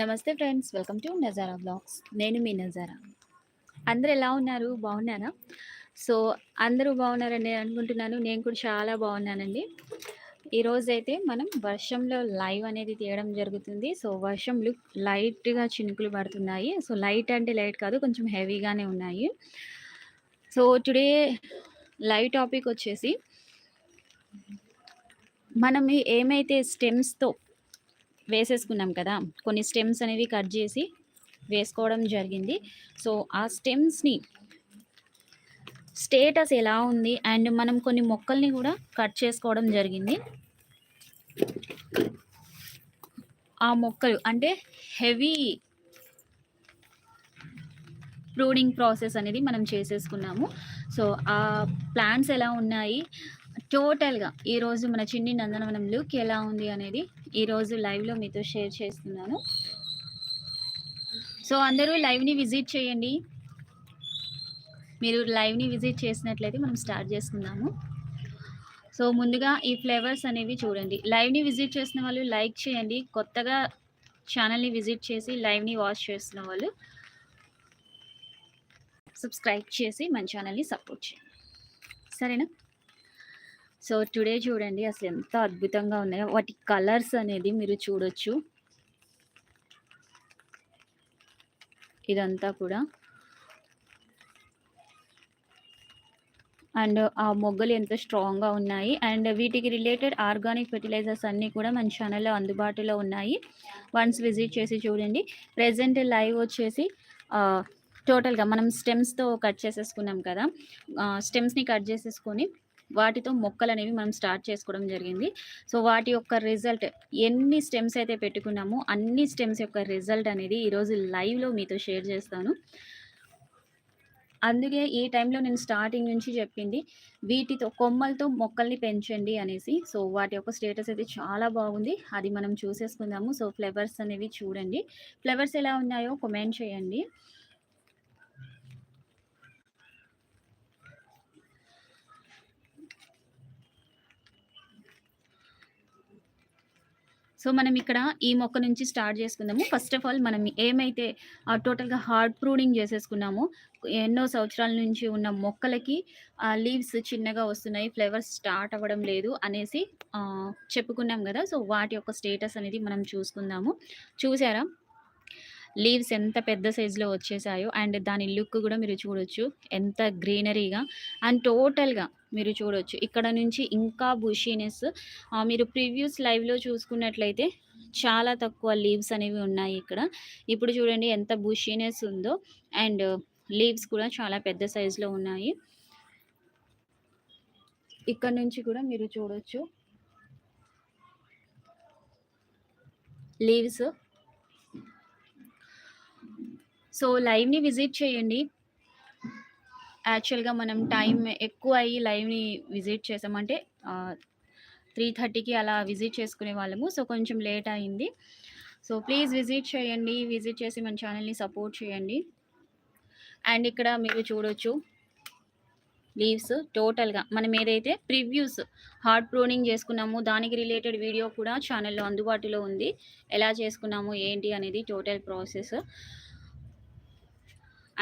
నమస్తే friends welcome to Nazara blogs నేను మీ నజారా. అందరూ ఎలా ఉన్నారు? బాగున్నారా? సో అందరూ బాగున్నారని అనుకుంటున్నాను. నేను కూడా చాలా బాగున్నానండి. ఈరోజైతే మనం వర్షంలో లైవ్ అనేది తీయడం జరుగుతుంది. సో వర్షంలు లైట్గా చినుకులు పడుతున్నాయి. సో లైట్ అంటే లైట్ కాదు కొంచెం హెవీగానే ఉన్నాయి. సో టుడే లైవ్ టాపిక్ వచ్చేసి మనం ఏమైతే స్టెమ్స్తో వేసేసుకున్నాం కదా. కొన్ని స్టెమ్స్ అనేవి కట్ చేసి వేసుకోవడం జరిగింది. సో ఆ స్టెమ్స్ని స్టేటస్ ఎలా ఉంది? అండ్ మనం కొన్ని మొక్కల్ని కూడా కట్ చేసుకోవడం జరిగింది. ఆ మొక్కలు అంటే హెవీ ప్రూడింగ్ ప్రాసెస్ అనేది మనం చేసేసుకున్నాము. సో ఆ ప్లాంట్స్ ఎలా ఉన్నాయి? టోటల్గా ఈరోజు మన చిన్ని నందనవనం లుక్ ఎలా ఉంది అనేది ఈరోజు లైవ్లో మీతో షేర్ చేస్తున్నాను. సో అందరూ లైవ్ని విజిట్ చేయండి. మీరు లైవ్ని విజిట్ చేసినట్లయితే మనం స్టార్ట్ చేసుకుందాము. సో ముందుగా ఈ ఫ్లేవర్స్ అనేవి చూడండి. లైవ్ని విజిట్ చేసిన వాళ్ళు లైక్ చేయండి. కొత్తగా ఛానల్ని విజిట్ చేసి లైవ్ని వాచ్ చేస్తున్న వాళ్ళు సబ్స్క్రైబ్ చేసి మన ఛానల్ని సపోర్ట్ చేయండి. సరేనా? సో టుడే చూడండి అసలు ఎంత అద్భుతంగా ఉన్నాయో. వాటి కలర్స్ అనేది మీరు చూడొచ్చు. ఇదంతా కూడా. అండ్ ఆ మొగ్గలు ఎంత స్ట్రాంగ్గా ఉన్నాయి. అండ్ వీటికి రిలేటెడ్ ఆర్గానిక్ ఫెర్టిలైజర్స్ అన్నీ కూడా మన ఛానల్లో అందుబాటులో ఉన్నాయి. వన్స్ విజిట్ చేసి చూడండి. ప్రజెంట్ లైవ్ వచ్చేసి టోటల్గా మనం స్టెమ్స్తో కట్ చేసేసుకున్నాం కదా. స్టెమ్స్ని కట్ చేసేసుకొని వాటితో మొక్కలు అనేవి మనం స్టార్ట్ చేసుకోవడం జరిగింది. సో వాటి యొక్క రిజల్ట్ ఎన్ని స్టెమ్స్ అయితే పెట్టుకున్నామో అన్ని స్టెమ్స్ యొక్క రిజల్ట్ అనేది ఈరోజు లైవ్లో మీతో షేర్ చేస్తాను. అందుకే ఈ టైంలో నేను స్టార్టింగ్ నుంచి చెప్పింది వీటితో కొమ్మలతో మొక్కల్ని పెంచండి అనేసి. సో వాటి యొక్క స్టేటస్ అయితే చాలా బాగుంది. అది మనం చూసేసుకుందాము. సో ఫ్లవర్స్ అనేవి చూడండి. ఫ్లవర్స్ ఎలా ఉన్నాయో కమెంట్ చేయండి. సో మనం ఇక్కడ ఈ మొక్క నుంచి స్టార్ట్ చేసుకుందాము. ఫస్ట్ ఆఫ్ ఆల్ మనం ఏమైతే టోటల్గా హార్డ్ ప్రూనింగ్ చేసేసుకున్నామో ఎన్నో సంవత్సరాల నుంచి ఉన్న మొక్కలకి లీవ్స్ చిన్నగా వస్తున్నాయి ఫ్లేవర్స్ స్టార్ట్ అవ్వడం లేదు అనేసి చెప్పుకున్నాం కదా! సో వాటి యొక్క స్టేటస్ అనేది మనం చూసుకుందాము. చూసారా? లీవ్స్ ఎంత పెద్ద సైజులో వచ్చేసాయో అండ్ దాని లుక్ కూడా మీరు చూడొచ్చు. ఎంత గ్రీనరీగా అండ్ టోటల్గా మీరు చూడొచ్చు. ఇక్కడ నుంచి ఇంకా బుషీనెస్ మీరు ప్రివ్యూస్ లైవ్లో చూసుకున్నట్లయితే చాలా తక్కువ లీవ్స్ అనేవి ఉన్నాయి ఇక్కడ. ఇప్పుడు చూడండి ఎంత బుషీనెస్ ఉందో అండ్ లీవ్స్ కూడా చాలా పెద్ద సైజులో ఉన్నాయి. ఇక్కడ నుంచి కూడా మీరు చూడొచ్చు. లీవ్స్ సో లైవ్ని విజిట్ చేయండి. యాక్చువల్గా మనం టైం ఎక్కువ అయ్యి లైవ్ని విజిట్ చేసామంటే త్రీ థర్టీకి అలా విజిట్ చేసుకునే వాళ్ళము. సో కొంచెం లేట్ అయింది. సో ప్లీజ్ విజిట్ చేయండి. విజిట్ చేసి మన ఛానల్ని సపోర్ట్ చేయండి. అండ్ ఇక్కడ మీరు చూడొచ్చు లీవ్స్ టోటల్గా. మనం ఏదైతే ప్రివ్యూస్ హార్డ్ ప్రోనింగ్ చేసుకున్నాము దానికి రిలేటెడ్ వీడియో కూడా ఛానల్లో అందుబాటులో ఉంది. ఎలా చేసుకున్నాము ఏంటి అనేది టోటల్ ప్రాసెస్.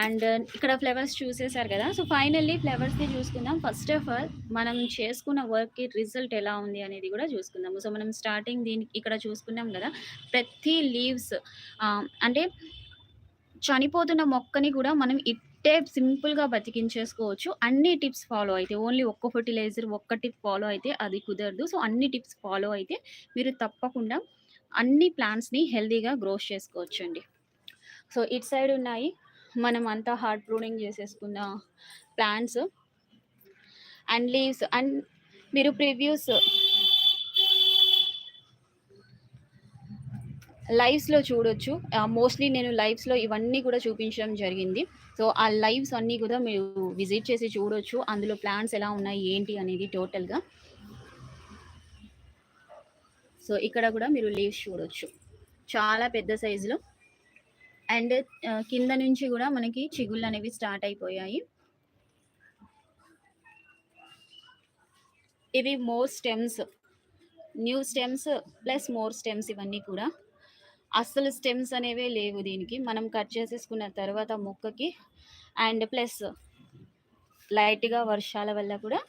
అండ్ ఇక్కడ ఫ్లవర్స్ చూసేసారు కదా. సో ఫైనల్లీ ఫ్లవర్స్ని చూసుకుందాం. ఫస్ట్ ఆఫ్ ఆల్ మనం చేసుకున్న వర్క్కి రిజల్ట్ ఎలా ఉంది అనేది కూడా చూసుకుందాము సో మనం స్టార్టింగ్ దీనికి ఇక్కడ చూసుకున్నాం కదా. ప్రతి లీవ్స్ అంటే చనిపోతున్న మొక్కని కూడా మనం ఇట్టే సింపుల్గా బతికించేసుకోవచ్చు. అన్ని టిప్స్ ఫాలో అయితే ఓన్లీ ఒక్క ఫర్టిలైజర్ ఒక్క టిప్ ఫాలో అయితే అది కుదరదు. సో అన్ని టిప్స్ ఫాలో అయితే మీరు తప్పకుండా అన్ని ప్లాంట్స్ని హెల్దీగా గ్రోస్ చేసుకోవచ్చు అండి సో ఇట్ సైడ్ ఉన్నాయి. మనం అంతా హార్డ్ ప్రూనింగ్ చేసేసుకున్న ప్లాంట్స్ అండ్ లీవ్స్ అండ్ మీరు ప్రివ్యూస్ లైవ్స్లో చూడొచ్చు. మోస్ట్లీ నేను లైవ్స్లో ఇవన్నీ కూడా చూపించడం జరిగింది. సో ఆ లైవ్స్ అన్నీ కూడా మీరు విజిట్ చేసి చూడొచ్చు. అందులో ప్లాంట్స్ ఎలా ఉన్నాయి ఏంటి అనేది టోటల్గా సో ఇక్కడ కూడా మీరు లీవ్స్ చూడొచ్చు. చాలా పెద్ద సైజులో అండ్ కింద నుంచి కూడా మనకి చిగుళ్ళు అనేవి స్టార్ట్ అయిపోయాయి. ఇవి more stems. New stems plus more stems ఇవన్నీ కూడా. అస్సలు స్టెమ్స్ అనేవే లేవు దీనికి. మనం కట్ చేసేసుకున్న తర్వాత మొక్కకి అండ్ ప్లస్ లైట్‌గా వర్షాల వల్ల కూడా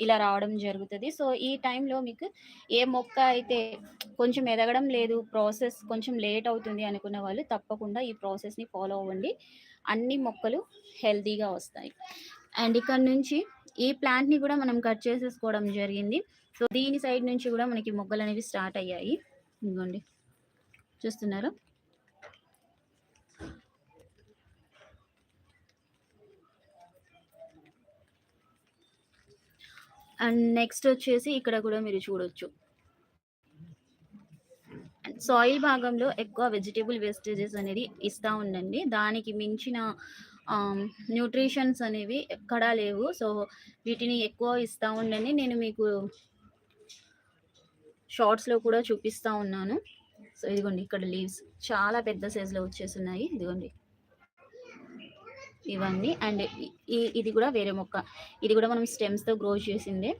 ఇలా రావడం జరుగుతుంది సో, ఈ టైంలో మీకు ఏ మొక్క అయితే కొంచెం ఎదగడం లేదు, ప్రాసెస్ కొంచెం లేట్ అవుతుంది అనుకున్న వాళ్ళు తప్పకుండా ఈ ప్రాసెస్‌ని ఫాలో అవ్వండి. అన్ని మొక్కలు హెల్తీగా వస్తాయి. అండ్ ఇక్కడ నుంచి ఈ ప్లాంట్‌ని కూడా మనం కట్ చేసేసుకోవడం జరిగింది. సో, దీని సైడ్ నుంచి కూడా మనకి మొగ్గలనేవి స్టార్ట్ అయ్యాయి. ఇదిగోండి. చూస్తున్నారా? అండ్ నెక్స్ట్ వచ్చేసి ఇక్కడ కూడా మీరు చూడొచ్చు. సాయిల్ భాగంలో ఎక్కువ వెజిటేబుల్ వేస్టేజెస్ అనేది ఇస్తూ ఉండండి. దానికి మించిన న్యూట్రిషన్స్ అనేవి ఎక్కడా లేవు. సో, వీటిని ఎక్కువ ఇస్తూ ఉండండి. నేను మీకు షార్ట్స్‌లో కూడా చూపిస్తూ ఉన్నాను. సో, ఇదిగోండి ఇక్కడ లీవ్స్ చాలా పెద్ద సైజ్‌లో వచ్చేసున్నాయి. ఇదిగోండి. ఇవన్నీ అండ్ ఈ ఇది కూడా వేరే మొక్క. ఇది కూడా మనం స్టెమ్స్‌తో గ్రో చేసిందే.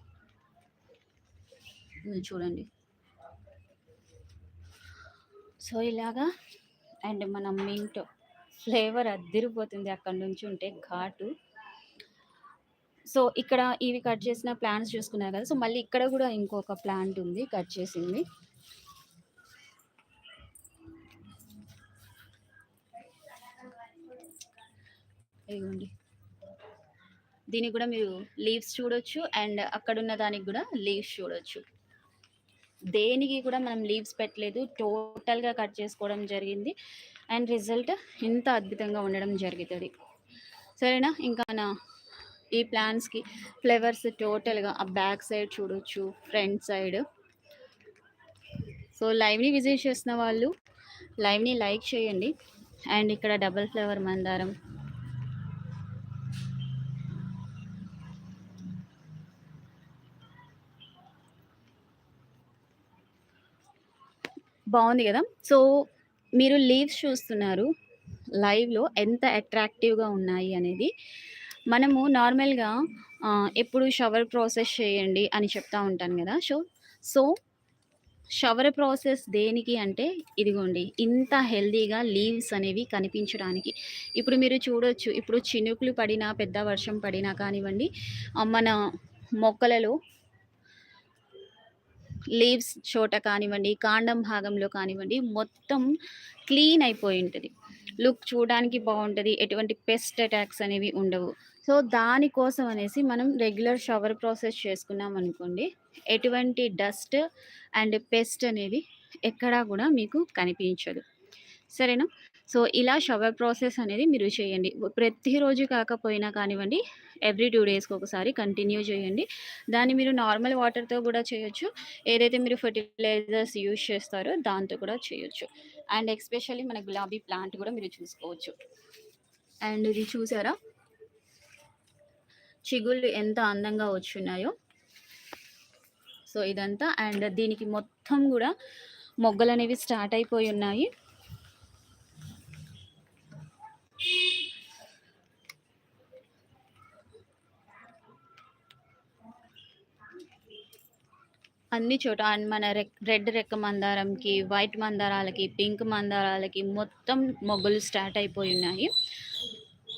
చూడండి. సో, ఇలాగా అండ్ మన మింట్ ఫ్లేవర్ అద్దిరిపోతుంది అక్కడి నుంచి ఉంటే ఘాటు. సో, ఇక్కడ ఇవి కట్ చేసిన ప్లాంట్స్ చూసుకున్నారు కదా! సో, మళ్ళీ ఇక్కడ కూడా ఇంకొక ప్లాంట్ ఉంది కట్ చేసింది. ఇదిగోండి. దీనికి కూడా మీరు లీవ్స్ చూడొచ్చు. అండ్ అక్కడున్న దానికి కూడా లీవ్స్ చూడొచ్చు. దేనికి కూడా మనం లీవ్స్ పెట్టలేదు. టోటల్‌గా కట్ చేసుకోవడం జరిగింది. అండ్ రిజల్ట్ ఇంత అద్భుతంగా ఉండడం జరుగుతుంది సరేనా? ఇంకా నా ఈ ప్లాంట్స్‌కి ఫ్లవర్స్ టోటల్‌గా ఆ బ్యాక్ సైడ్ చూడొచ్చు. Front side. సో, లైవ్‌ని విజిట్ చేసిన వాళ్ళు లైవ్‌ని లైక్ చేయండి. అండ్ ఇక్కడ డబుల్ ఫ్లవర్ మందారం. బాగుంది కదా సో, మీరు లీవ్స్ చూస్తున్నారు. లైవ్‌లో ఎంత అట్రాక్టివ్‌గా ఉన్నాయి అనేది. మనము నార్మల్‌గా ఎప్పుడు షవర్ ప్రాసెస్ చేయండి అని చెప్తా ఉంటాను కదా సో సో, షవర్ ప్రాసెస్ దేనికి అంటే ఇదిగోండి. ఇంత హెల్తీగా లీవ్స్ అనేవి కనిపించడానికి. ఇప్పుడు మీరు చూడొచ్చు. ఇప్పుడు చినుకులు పడినా, పెద్ద వర్షం పడినా కానివ్వండి, మన మొక్కలలో లీవ్స్ చోట కానివ్వండి, కాండం భాగంలో కానివ్వండి, మొత్తం క్లీన్ అయిపోయి ఉంటుంది లుక్ చూడడానికి బాగుంటుంది ఎటువంటి పెస్ట్ అటాక్స్ అనేవి ఉండవు. సో, దానికోసం అనేసి మనం రెగ్యులర్ షవర్ ప్రాసెస్ చేసుకున్నామనుకోండి, ఎటువంటి డస్ట్ అండ్ పెస్ట్ అనేది ఎక్కడా కూడా మీకు కనిపించదు. సరేనా? సో, ఇలా షవర్ ప్రాసెస్ అనేది మీరు చేయండి. ప్రతిరోజు కాకపోయినా కానివ్వండి, ఎవ్రీ టూ డేస్‌కి ఒకసారి కంటిన్యూ చేయండి. దాన్ని మీరు నార్మల్ వాటర్‌తో కూడా చేయొచ్చు. ఏదైతే మీరు ఫెర్టిలైజర్స్ యూజ్ చేస్తారో దాంతో కూడా చేయొచ్చు. అండ్ ఎస్పెషల్లీ మన గులాబీ ప్లాంట్ కూడా మీరు చూసుకోవచ్చు. అండ్ ఇది చూసారా? చిగుళ్ళు ఎంత అందంగా వచ్చున్నాయో. సో, ఇదంతా అండ్ దీనికి మొత్తం కూడా మొగ్గలు అనేవి స్టార్ట్ అయిపోయి ఉన్నాయి. అన్ని చోట అండ్ మన రెడ్ రెక్క మందారంకి, వైట్ మందారాలకి, పింక్ మందారాలకి మొత్తం మొగ్గలు స్టార్ట్ అయిపోయి ఉన్నాయి.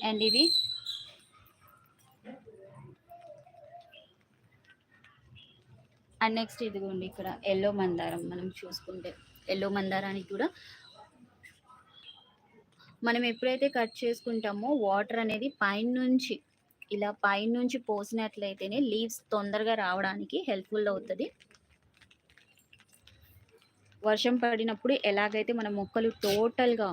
అండ్ ఇవి అండ్ నెక్స్ట్ ఇదిగోండి ఇక్కడ ఎల్లో మందారం మనం చూసుకుంటే. ఎల్లో మందారానికి కూడా మనం ఎప్పుడైతే కట్ చేసుకుంటామో వాటర్ అనేది పైనుంచి ఇలా పైనుంచి పోసినట్లయితేనే లీవ్స్ తొందరగా రావడానికి హెల్ప్‌ఫుల్ అవుతుంది వర్షం పడినప్పుడు ఎలాగైతే మన మొక్కలు టోటల్‌గా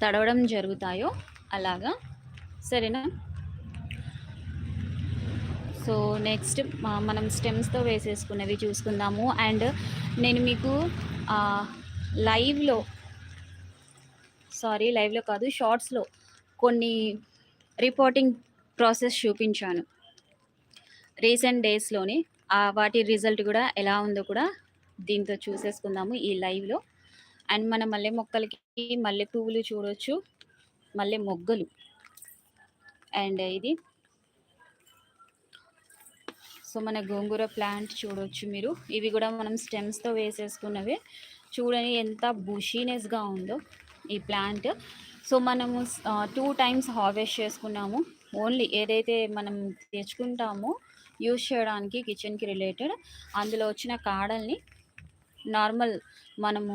తడవడం జరుగుతాయో అలాగా. సరేనా? సో, నెక్స్ట్ మనం స్టెమ్స్‌తో వేసేసుకున్నవి చూసుకుందాము. అండ్ నేను మీకు లైవ్‌లో సారీ లైవ్‌లో కాదు షార్ట్స్‌లో కొన్ని రిపోర్టింగ్ ప్రాసెస్ చూపించాను. రీసెంట్ డేస్లోని వాటి రిజల్ట్ కూడా ఎలా ఉందో కూడా దీంతో చూసేసుకుందాము ఈ లైవ్‌లో. అండ్ మన మల్లె మొక్కలకి మల్లె పువ్వులు చూడొచ్చు. మల్లె మొగ్గలు. అండ్ ఇది సో మన గోంగూర ప్లాంట్ చూడొచ్చు మీరు ఇవి కూడా మనం స్టెమ్స్తో వేసేసుకున్నవి చూడని ఎంత బుషీనెస్గా ఉందో ఈ ప్లాంట్ సో మనము టూ టైమ్స్ హార్వెస్ట్ చేసుకున్నాము ఓన్లీ ఏదైతే మనం తెచ్చుకుంటామో యూజ్ చేయడానికి కిచెన్కి రిలేటెడ్. అందులో వచ్చిన కాడల్ని నార్మల్ మనము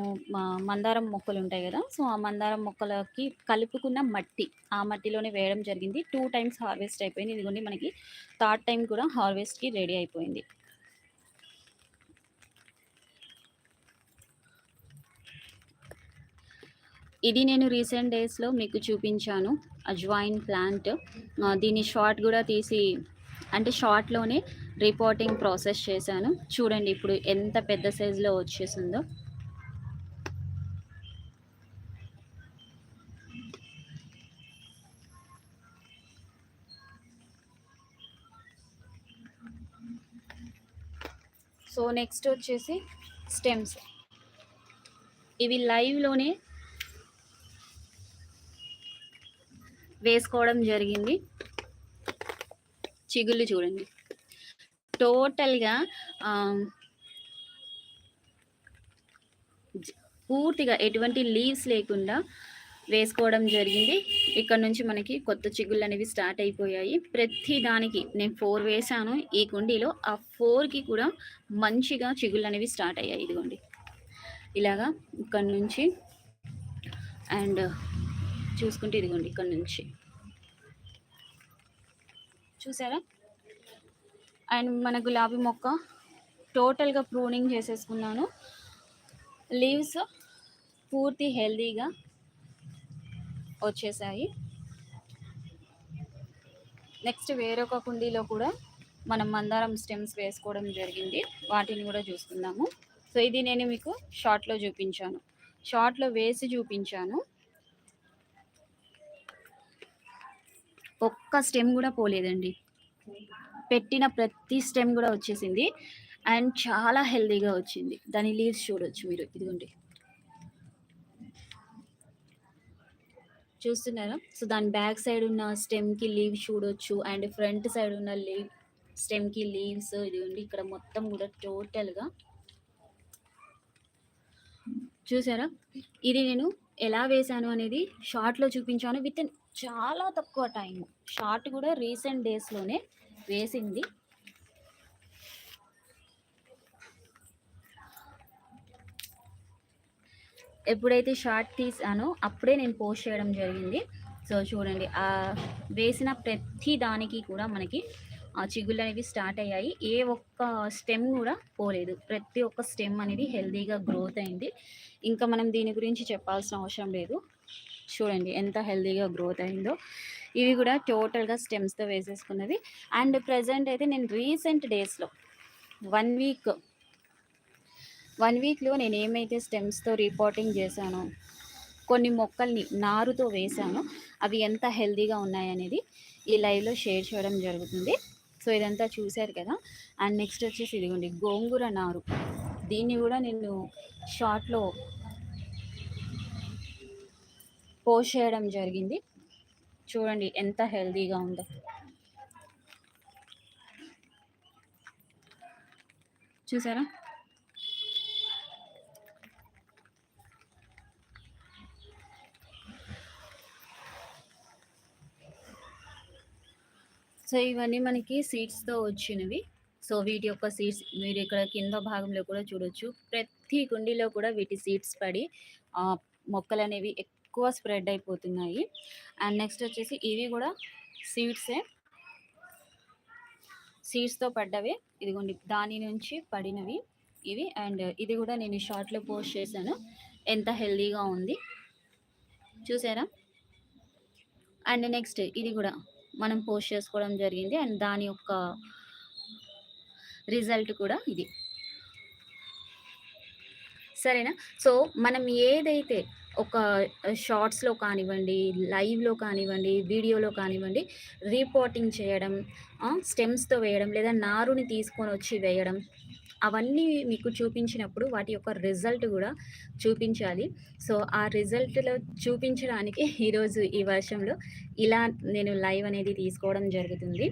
మందారం మొక్కలు ఉంటాయి కదా సో ఆ మందారం మొక్కలకి కలుపుకున్న మట్టి ఆ మట్టిలోనే వేయడం జరిగింది. టూ టైమ్స్ హార్వెస్ట్ అయిపోయింది. ఇదిగోండి మనకి థర్డ్ టైం కూడా హార్వెస్ట్కి రెడీ అయిపోయింది. ఇది నేను రీసెంట్ డేస్లో మీకు చూపించాను. అజ్వాయిన్ ప్లాంట్. దీన్ని దీని షార్ట్ కూడా తీసి అంటే షార్ట్లోనే రిపోర్టింగ్ ప్రాసెస్ చేశాను. చూడండి ఇప్పుడు ఎంత పెద్ద సైజులో వచ్చేసిందో. సో నెక్స్ట్ వచ్చేసి స్టెమ్స్. ఇవి లైవ్లోనే వేసుకోవడం జరిగింది. చిగుళ్ళు చూడండి. టోటల్గా పూర్తిగా ఎటువంటి లీవ్స్ లేకుండా వేసుకోవడం జరిగింది. ఇక్కడ నుంచి మనకి కొత్త చిగుళ్ళు అనేవి స్టార్ట్ అయిపోయాయి. ప్రతి దానికి నేను ఫోర్ వేసాను ఈ కుండీలో ఆ ఫోర్కి కూడా మంచిగా చిగుళ్ళు అనేవి స్టార్ట్ అయ్యాయి. ఇదిగోండి. ఇలాగా ఇక్కడ నుంచి అండ్ చూసుకుంటే ఇదిగోండి ఇక్కడ నుంచి. చూసారా? అండ్ మన గులాబీ మొక్క టోటల్గా ప్రూనింగ్ చేసేసుకున్నాను. లీవ్స్ పూర్తి హెల్దీగా వచ్చేసాయి. నెక్స్ట్ వేరొక కుండీలో కూడా మనం మందారం స్టెమ్స్ వేసుకోవడం జరిగింది. వాటిని కూడా చూసుకుందాము. సో ఇది నేను మీకు షార్ట్లో చూపించాను. షార్ట్లో వేసి చూపించాను. ఒక్క స్టెమ్ కూడా పోలేదండి. పెట్టిన ప్రతి స్టెమ్ కూడా వచ్చేసింది. అండ్ చాలా హెల్దీగా వచ్చింది. దాని లీవ్స్ చూడొచ్చు మీరు. ఇదిగోండి. చూస్తున్నారా? సో దాని బ్యాక్ సైడ్ ఉన్న స్టెమ్కి లీవ్స్ చూడొచ్చు. అండ్ ఫ్రంట్ సైడ్ ఉన్న లీవ్ స్టెమ్కి లీవ్స్ ఇదిగోండి. ఇక్కడ మొత్తం కూడా టోటల్గా. చూసారా? ఇది నేను ఎలా వేశాను అనేది షార్ట్లో చూపించాను. విత్ ఇన్ చాలా తక్కువ టైం షార్ట్ కూడా రీసెంట్ డేస్లోనే వేసింది. ఎప్పుడైతే షార్ట్ తీసానో అప్పుడే నేను పోస్ట్ చేయడం జరిగింది. సో చూడండి ఆ వేసిన ప్రతి దానికి కూడా మనకి ఆ చిగుళ్ళు అనేవి స్టార్ట్ అయ్యాయి. ఏ ఒక్క స్టెమ్ కూడా పోలేదు. ప్రతి ఒక్క స్టెమ్ అనేది హెల్దీగా గ్రోత్ అయింది. ఇంకా మనం దీని గురించి చెప్పాల్సిన అవసరం లేదు. చూడండి ఎంత హెల్దీగా గ్రోత్ అయిందో. ఇవి కూడా టోటల్గా స్టెమ్స్తో వేసేసుకున్నవి. అండ్ ప్రజెంట్ అయితే నేను రీసెంట్ డేస్లో వన్ వీక్ వన్ వీక్లో నేను ఏమైతే స్టెమ్స్తో రిపోర్టింగ్ చేశానో కొన్ని మొక్కల్ని నారుతో వేశాను అవి ఎంత హెల్దీగా ఉన్నాయనేది ఈ లైవ్లో షేర్ చేయడం జరుగుతుంది. సో ఇదంతా చూశారు కదా. అండ్ నెక్స్ట్ వచ్చేసి ఇదిగోండి గోంగూర నారు. దీన్ని కూడా నేను షార్ట్లో పోస్ట్ చేయడం జరిగింది. చూడండి ఎంత హెల్దీగా ఉందో. చూసారా? సో ఇవన్నీ మనకి సీడ్స్తో వచ్చినవి. సో వీటి యొక్క సీడ్స్ మీరు ఇక్కడ కింద భాగంలో కూడా చూడొచ్చు. ప్రతి కుండీలో కూడా వీటి సీడ్స్ పడి మొక్కలు అనేవి ఎక్కువ స్ప్రెడ్ అయిపోతున్నాయి. అండ్ నెక్స్ట్ వచ్చేసి ఇవి కూడా సీడ్సే సీడ్స్తో పడ్డవే. ఇదిగోండి దాని నుంచి పడినవి ఇవి. అండ్ ఇది కూడా నేను షార్ట్లో పోస్ట్ చేశాను. ఎంత హెల్దీగా ఉంది. చూసారా? అండ్ నెక్స్ట్ ఇది కూడా. మనం పోస్ట్ చేసుకోవడం జరిగింది. అండ్ దాని యొక్క రిజల్ట్ కూడా ఇది. సరేనా? సో మనం ఏదైతే ఒక షార్ట్స్లో కానివ్వండి లైవ్లో కానివ్వండి వీడియోలో కానివ్వండి రిపోర్టింగ్ చేయడం స్టెమ్స్తో వేయడం లేదా నారుని తీసుకొని వచ్చి వేయడం అవన్నీ మీకు చూపించినప్పుడు వాటి యొక్క రిజల్ట్ కూడా చూపించాలి. సో ఆ రిజల్ట్లో చూపించడానికి ఈరోజు ఈ వర్షంలో ఇలా నేను లైవ్ అనేది తీసుకోవడం జరుగుతుంది.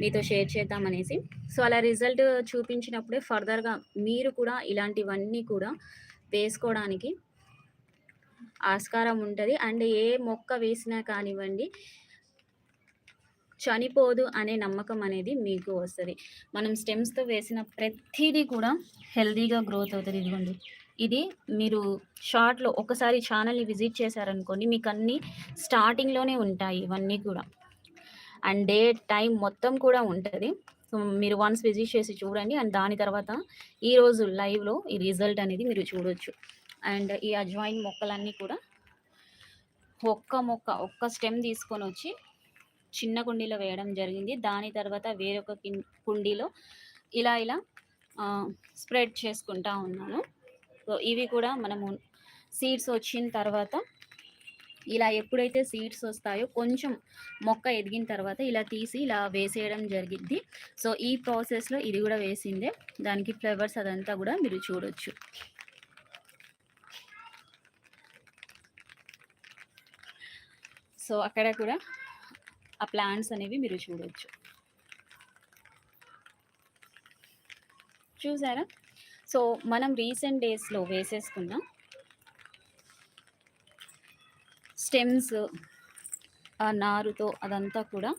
మీతో షేర్ చేద్దామనేసి. సో, అలా రిజల్ట్ చూపించినప్పుడే ఫర్దర్‌గా మీరు కూడా ఇలాంటివన్నీ కూడా వేసుకోవడానికి ఆస్కారం ఉంటుంది. అండ్ ఏ మొక్క వేసినా కానివ్వండి చనిపోదు అనే నమ్మకం అనేది మీకు వస్తుంది మనం స్టెమ్స్‌తో వేసిన ప్రతిదీ కూడా హెల్తీగా గ్రోత్ అవుతుంది ఇదిగోండి. ఇది మీరు షార్ట్‌లో ఒకసారి ఛానల్ని విజిట్ చేశారనుకోండి అన్నీ స్టార్టింగ్‌లోనే ఉంటాయి ఇవన్నీ కూడా. అండ్ డే, టైం మొత్తం కూడా ఉంటుంది సో, మీరు వన్స్ విజిట్ చేసి చూడండి. అండ్ దాని తర్వాత ఈరోజు లైవ్‌లో ఈ రిజల్ట్ అనేది మీరు చూడొచ్చు. అండ్ ఈ అజ్వాయిన్ మొక్కలన్నీ కూడా ఒక్క మొక్క, ఒక్క స్టెమ్ తీసుకొని వచ్చి చిన్న కుండీలో వేయడం జరిగింది. దాని తర్వాత వేరొక కుండీలో ఇలా ఇలా స్ప్రెడ్ చేసుకుంటా ఉన్నాను. సో, ఇవి కూడా మనము సీడ్స్ వచ్చిన తర్వాత ఇలా ఎప్పుడైతే సీడ్స్ వస్తాయో కొంచెం మొక్క ఎదిగిన తర్వాత ఇలా తీసి ఇలా వేసేయడం జరిగింది సో, ఈ ప్రాసెస్‌లో ఇది కూడా వేసిందే. దానికి ఫ్లవర్స్ అదంతా కూడా మీరు చూడొచ్చు. సో, అక్కడ కూడా ఆ ప్లాంట్స్ అనేవి మీరు చూడొచ్చు. చూసారా? సో, మనం రీసెంట్ డేస్‌లో వేసేసుకున్న స్టెమ్స్ ఆ నారుతో అదంతా కూడా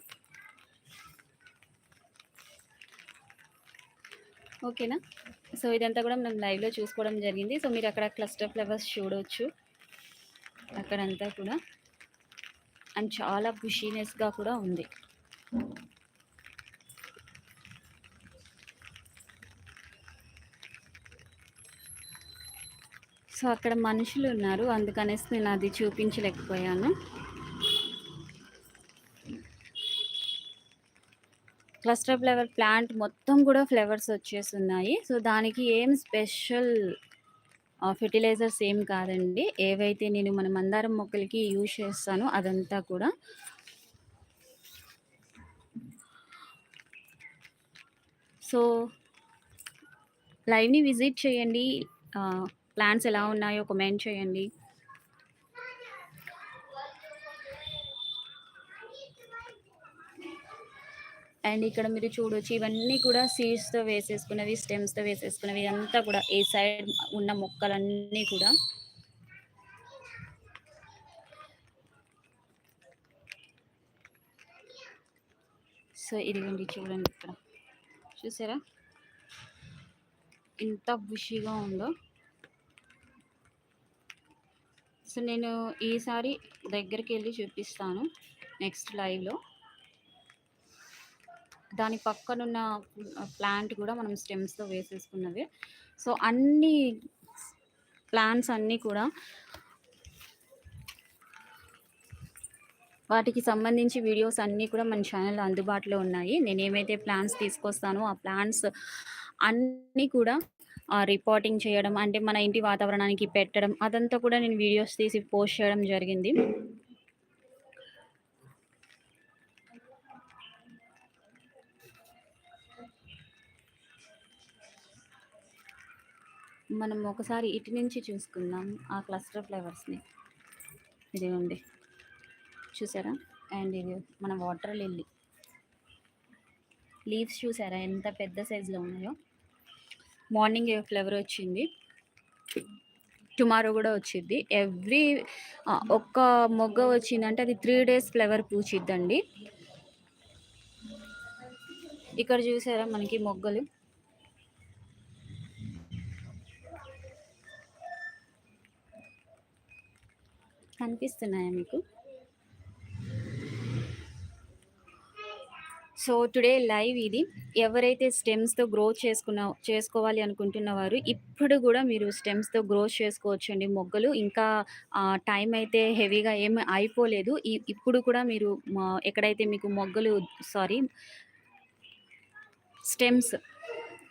ఓకేనా? సో, ఇదంతా కూడా మనం లైవ్‌లో చూసుకోవడం జరిగింది. సో, మీరు అక్కడ క్లస్టర్ ఫ్లవర్స్ చూడవచ్చు అక్కడంతా కూడా. అండ్ చాలా బుషీనెస్‌గా కూడా ఉంది. సో, అక్కడ మనుషులు ఉన్నారు అందుకనేసి నేను అది చూపించలేకపోయాను. క్లస్టర్ ఫ్లవర్ ప్లాంట్ మొత్తం కూడా ఫ్లవర్స్ వచ్చేసున్నాయి. సో, దానికి ఏం స్పెషల్ ఫెర్టిలైజర్స్ ఏం కాదండి. ఏవైతే నేను మన మందారం మొక్కలకి యూజ్ చేస్తానో అదంతా కూడా. సో లైవ్‌ని విజిట్ చేయండి. ప్లాన్స్ ఎలా ఉన్నాయో కమెంట్ చేయండి. అండ్ ఇక్కడ మీరు చూడొచ్చు ఇవన్నీ కూడా సీడ్స్‌తో వేసేసుకున్నవి, స్టెమ్స్‌తో వేసేసుకున్నవి ఇదంతా కూడా ఏ సైడ్ ఉన్న మొక్కలన్నీ కూడా. సో, ఇదిగోండి చూడండి ఇక్కడ. చూసారా? ఎంత బుషీగా ఉందో. సో, నేను ఈసారి దగ్గరికి వెళ్ళి చూపిస్తాను నెక్స్ట్ లైవ్‌లో. దాని పక్కనున్న ప్లాంట్ కూడా మనం స్టెమ్స్‌తో వేసేసుకున్నవి సో, అన్ని ప్లాంట్స్ అన్నీ కూడా వాటికి సంబంధించి వీడియోస్ అన్నీ కూడా మన ఛానల్ అందుబాటులో ఉన్నాయి. నేనేమైతే ప్లాంట్స్ తీసుకొస్తానో ఆ ప్లాంట్స్ అన్నీ కూడా రిపోర్టింగ్ చేయడం అంటే మన ఇంటి వాతావరణానికి పెట్టడం అదంతా కూడా నేను వీడియోస్ తీసి పోస్ట్ చేయడం జరిగింది. మనం ఒకసారి ఇటు నుంచి చూసుకుందాం ఆ క్లస్టర్ ఫ్లవర్స్‌ని. ఇదిగోండి. చూసారా? అండ్ ఇది మన వాటర్ లిల్లీ. లీవ్స్ చూసారా ఎంత పెద్ద సైజులో ఉన్నాయో? మార్నింగ్ ఫ్లవర్ వచ్చింది. టుమారో కూడా వచ్చింది ఎవ్రీ ఒక్క మొగ్గ వచ్చిందంటే అది త్రీ డేస్ ఫ్లవర్ పూచిద్దండి. ఇక్కడ చూసారా మనకి మొగ్గలు? కనిపిస్తున్నాయా మీకు? సో, టుడే లైవ్ ఇది. ఎవరైతే స్టెమ్స్‌తో గ్రోత్ చేసుకున్న చేసుకోవాలి అనుకుంటున్న వారు ఇప్పుడు కూడా మీరు స్టెమ్స్‌తో గ్రోత్ చేసుకోవచ్చండి మొగ్గలు. ఇంకా టైం అయితే హెవీగా ఏమి అయిపోలేదు. ఇప్పుడు కూడా మీరు ఎక్కడైతే మీకు మొగ్గలు సారీ స్టెమ్స్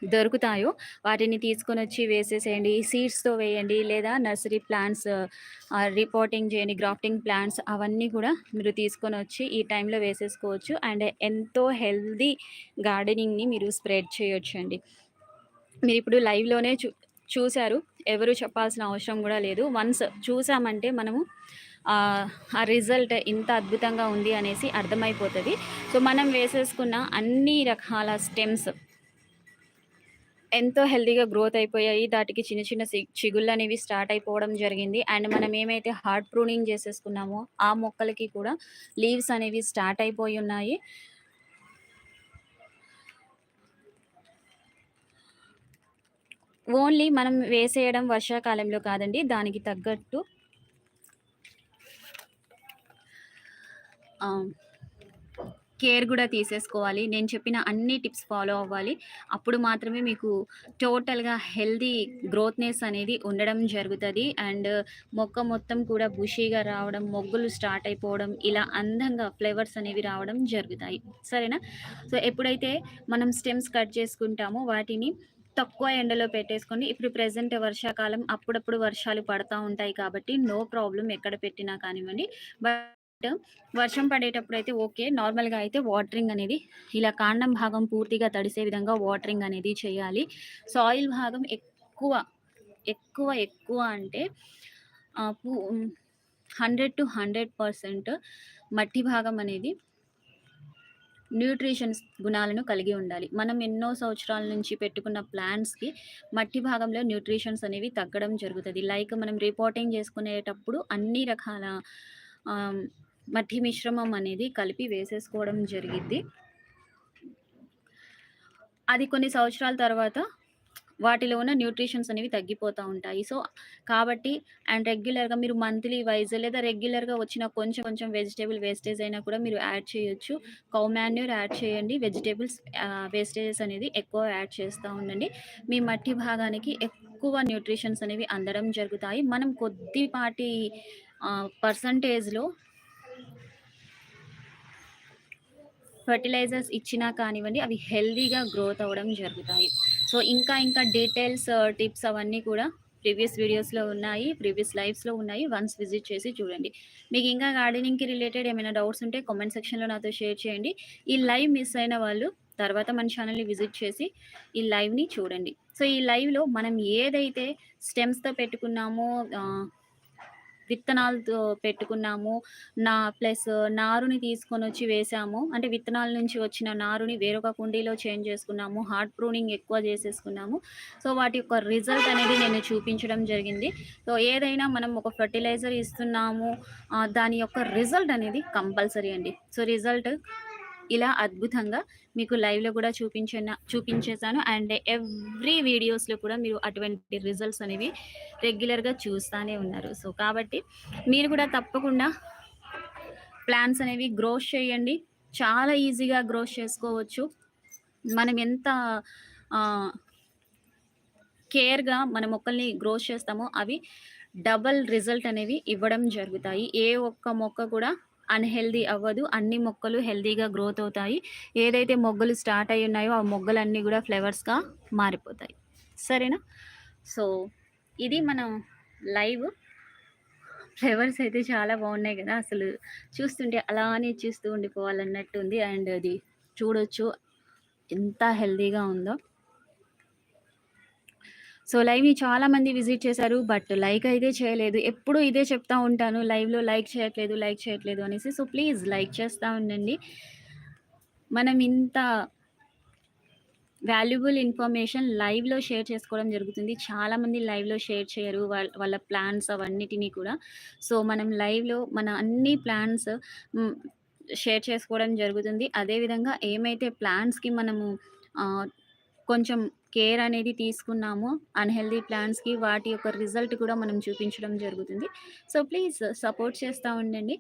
దొరుకుతాయో వాటిని తీసుకొని వచ్చి వేసేసేయండి. సీడ్స్‌తో వేయండి లేదా నర్సరీ ప్లాంట్స్ రిపోర్టింగ్ చేయండి. గ్రాఫ్టింగ్ ప్లాంట్స్ అవన్నీ కూడా మీరు తీసుకొని వచ్చి ఈ టైంలో వేసేసుకోవచ్చు. అండ్ ఎంతో హెల్దీ గార్డెనింగ్‌ని మీరు స్ప్రెడ్ చేయచ్చండి మీరు ఇప్పుడు లైవ్‌లోనే చూ చూశారు ఎవరు చెప్పాల్సిన అవసరం కూడా లేదు. వన్స్ చూసామంటే మనము ఆ రిజల్ట్ ఇంత అద్భుతంగా ఉంది అనేసి అర్థమైపోతుంది సో మనం వేసేసుకున్న అన్ని రకాల స్టెమ్స్ ఎంతో హెల్తీగా గ్రోత్ అయిపోయాయి. దాటికి చిన్న చిన్న చిగుళ్ళు అనేవి స్టార్ట్ అయిపోవడం జరిగింది. అండ్ మనం ఏమైతే హార్ట్ ప్రూనింగ్ చేసేసుకున్నామో ఆ మొక్కలకి కూడా లీవ్స్ అనేవి స్టార్ట్ అయిపోయి ఉన్నాయి. ఓన్లీ మనం వేసేయడం వర్షాకాలంలో కాదండి. దానికి తగ్గట్టు కేర్ కూడా తీసేసుకోవాలి. నేను చెప్పిన అన్ని టిప్స్ ఫాలో అవ్వాలి. అప్పుడు మాత్రమే మీకు టోటల్గా హెల్దీ గ్రోత్నెస్ అనేది ఉండడం జరుగుతుంది. అండ్ మొక్క మొత్తం కూడా బుషీగా రావడం మొగ్గులు స్టార్ట్ అయిపోవడం ఇలా అందంగా ఫ్లేవర్స్ అనేవి రావడం జరుగుతాయి. సరేనా? సో ఎప్పుడైతే మనం స్టెమ్స్ కట్ చేసుకుంటామో వాటిని తక్కువ ఎండలో పెట్టేసుకోండి. ఇప్పుడు ప్రజెంట్ వర్షాకాలం అప్పుడప్పుడు వర్షాలు పడతా ఉంటాయి కాబట్టి నో ప్రాబ్లం ఎక్కడ పెట్టినా కానివ్వండి. బట్ వర్షం పడేటప్పుడు అయితే ఓకే నార్మల్గా అయితే వాటరింగ్ అనేది ఇలా కాండం భాగం పూర్తిగా తడిసే విధంగా వాటరింగ్ అనేది చేయాలి. సాయిల్ భాగం ఎక్కువ ఎక్కువ ఎక్కువ అంటే హండ్రెడ్ టు హండ్రెడ్ పర్సెంట్ మట్టి భాగం అనేది న్యూట్రిషన్స్ గుణాలను కలిగి ఉండాలి. మనం ఎన్నో సంవత్సరాల నుంచి పెట్టుకున్న ప్లాంట్స్కి మట్టి భాగంలో న్యూట్రిషన్స్ అనేవి తగ్గడం జరుగుతుంది. లైక్ మనం రిపోర్టింగ్ చేసుకునేటప్పుడు అన్ని రకాల మట్టి మిశ్రమం అనేది కలిపి వేసేసుకోవడం జరిగిద్ది. అది కొన్ని సంవత్సరాల తర్వాత వాటిలో ఉన్న న్యూట్రిషన్స్ అనేవి తగ్గిపోతూ ఉంటాయి. సో కాబట్టి అండ్ రెగ్యులర్గా మీరు మంత్లీ వైజ్ లేదా రెగ్యులర్గా వచ్చిన కొంచెం కొంచెం వెజిటేబుల్ వేస్టేజ్ అయినా కూడా మీరు యాడ్ చేయొచ్చు. కౌ మాన్యూర్ యాడ్ చేయండి. వెజిటేబుల్స్ వేస్టేజెస్ అనేది ఎక్కువ యాడ్ చేస్తూ ఉండండి. మీ మట్టి భాగానికి ఎక్కువ న్యూట్రిషన్స్ అనేవి అందడం జరుగుతాయి. మనం కొద్దిపాటి పర్సంటేజ్లో ఫర్టిలైజర్స్ ఇచ్చినా కానివ్వండి అవి హెల్దీగా గ్రోత్ అవ్వడం జరుగుతాయి. సో ఇంకా ఇంకా డీటెయిల్స్ టిప్స్ uh, అవన్నీ కూడా ప్రీవియస్ వీడియోస్లో ఉన్నాయి ప్రీవియస్ లైవ్స్లో ఉన్నాయి. వన్స్ విజిట్ చేసి చూడండి. మీకు ఇంకా గార్డెనింగ్కి రిలేటెడ్ ఏమైనా డౌట్స్ ఉంటే కామెంట్ సెక్షన్లో నాతో షేర్ చేయండి. ఈ లైవ్ మిస్ అయిన వాళ్ళు తర్వాత మన ఛానల్ని విజిట్ చేసి ఈ లైవ్ని చూడండి. సో ఈ లైవ్లో మనం ఏదైతే స్టెమ్స్తో పెట్టుకున్నామో uh, విత్తనాలతో పెట్టుకున్నాము. నా ప్లస్ నారుని తీసుకొని వచ్చి వేసాము. అంటే విత్తనాల నుంచి వచ్చిన నారుని వేరొక కుండీలో చేంజ్ చేసుకున్నాము. హార్ట్ ప్రూనింగ్ ఎక్కువ చేసేసుకున్నాము. సో వాటి యొక్క రిజల్ట్ అనేది నేను చూపించడం జరిగింది. సో ఏదైనా మనం ఒక ఫర్టిలైజర్ ఇస్తున్నాము. దాని యొక్క రిజల్ట్ అనేది కంపల్సరీ అండి. సో రిజల్ట్ ఇలా అద్భుతంగా మీకు లైవ్లో కూడా చూపించిన చూపించేశాను. అండ్ ఎవ్రీ వీడియోస్లో కూడా మీరు అటువంటి రిజల్ట్స్ అనేవి రెగ్యులర్గా చూస్తూనే ఉన్నారు. సో కాబట్టి మీరు కూడా తప్పకుండా ప్లాన్స్ అనేవి గ్రోస్ చేయండి. చాలా ఈజీగా గ్రోస్ చేసుకోవచ్చు. మనం ఎంత కేర్గా మన మొక్కల్ని గ్రోత్ చేస్తామో అవి డబల్ రిజల్ట్ అనేవి ఇవ్వడం జరుగుతాయి. ఏ ఒక్క మొక్క కూడా అన్హెల్దీ అవ్వదు. అన్ని మొక్కలు హెల్దీగా గ్రోత్ అవుతాయి. ఏదైతే మొగ్గలు స్టార్ట్ అయి ఉన్నాయో ఆ మొగ్గలన్నీ కూడా ఫ్లవర్స్గా మారిపోతాయి. సరేనా? సో ఇది మనం లైవ్ ఫ్లేవర్స్ అయితే చాలా బాగున్నాయి కదా. అసలు చూస్తుంటే అలానే చూస్తూ ఉండిపోవాలన్నట్టు ఉంది. అండ్ అది చూడొచ్చు. ఎంత హెల్దీగా ఉందో. సో లైవ్‌ని చాలామంది విజిట్ చేశారు. బట్ లైక్ అయితే చేయలేదు. ఎప్పుడు ఇదే చెప్తా ఉంటాను. లైవ్‌లో లైక్ చేయట్లేదు, లైక్ చేయట్లేదు అనేసి. సో ప్లీజ్ లైక్ చేస్తూ ఉండండి. మనం ఇంత వాల్యుబుల్ ఇన్ఫర్మేషన్ లైవ్‌లో షేర్ చేసుకోవడం జరుగుతుంది. చాలామంది లైవ్‌లో షేర్ చేయరు. వాళ్ళ వాళ్ళ ప్లాన్స్ అవన్నిటిని కూడా. సో మనం లైవ్‌లో మన అన్ని ప్లాన్స్ షేర్ చేసుకోవడం జరుగుతుంది. అదేవిధంగా ఏమైతే ప్లాన్స్‌కి మనము కొంచెం కేర్ అనేది తీసుకున్నాము అన్హెల్దీ ప్లాంట్స్‌కి వాటి యొక్క రిజల్ట్ కూడా మనం చూపించడం జరుగుతుంది. సో ప్లీజ్ సపోర్ట్ చేస్తా ఉండండి.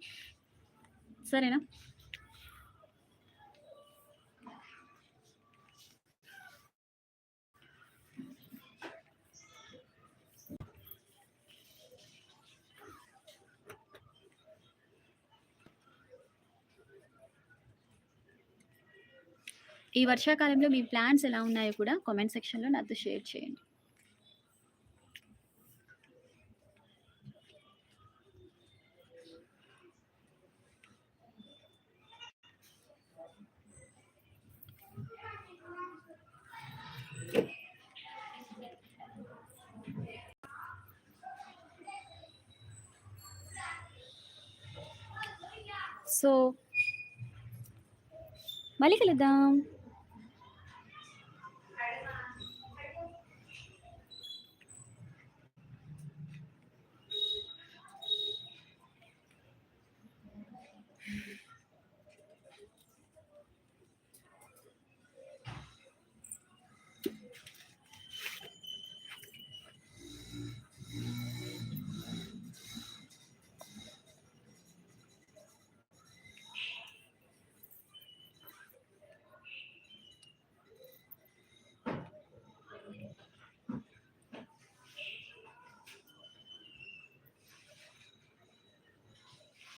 సరేనా? ఈ వర్షాకాలంలో మీ ప్లాన్స్ ఎలా ఉన్నాయో కూడా కామెంట్ సెక్షన్లో నాతో షేర్ చేయండి. సో మళ్ళీ కలుద్దాం.